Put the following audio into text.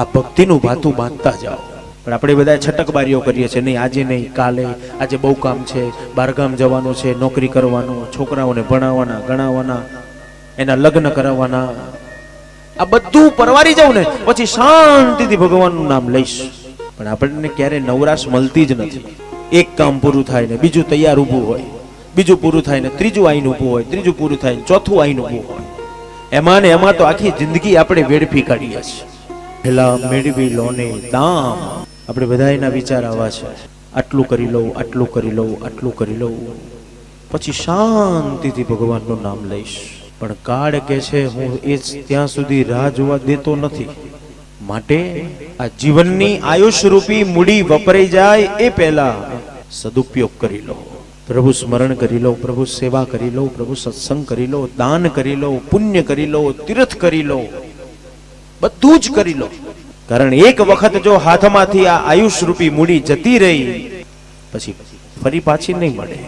આ ભક્તિનું ભાતું બાંધતા જાઓ. પણ આપણે બધા છટકબારીઓ કરીએ છીએ. નહીં, આજે નહીં, કાલે. આજે બહુ કામ છે. બહારગામ જવાનું છે, નોકરી કરવાનું, છોકરાઓને ભણાવવાના, ગણાવવાના, એના લગ્ન કરાવવાના. આ બધું પરવારી જાઉં ને, પછી શાંતિથી ભગવાનનું નામ લઈશ. પણ આપણને ક્યારે નવરાશ મળતી જ નથી. એક કામ પૂરું થાય ને, બીજું તૈયાર ઊભું હોય. બીજું પૂરું થાય ને, ત્રીજું આઈન ઊભું હોય. ત્રીજું પૂરું થાય ને, ચોથું આઈન ઊભું હોય. એમાં ને એમાં તો આખી જિંદગી આપણે વેડફી કાઢીએ છીએ. પેલા મેળવી લો ને દામ. આપણે બધા એના વિચાર આવા છે. આટલું કરી લઉં, આટલું કરી લઉં, આટલું કરી લઉં. પછી શાંતિથી ભગવાનનું નામ લઈશ. પણ કાળ કે છે, હું એ જ ત્યાં સુધી રાહ જોવા દેતો નથી. માટે આ જીવનની આયુષ રૂપી મૂડી વપરાઈ જાય એ પહેલા સદુપયોગ કરી લો. પ્રભુ સ્મરણ કરી લો, પ્રભુ સેવા કરી લો, પ્રભુ સત્સંગ કરી લો, દાન કરી લો, પુણ્ય કરી લો, તીર્થ કરી લો. બધું જ કરી લો. કારણ એક વખત જો હાથમાંથી આ આયુષ રૂપી મૂડી જતી રહી, પછી ફરી પાછી નહીં મળે.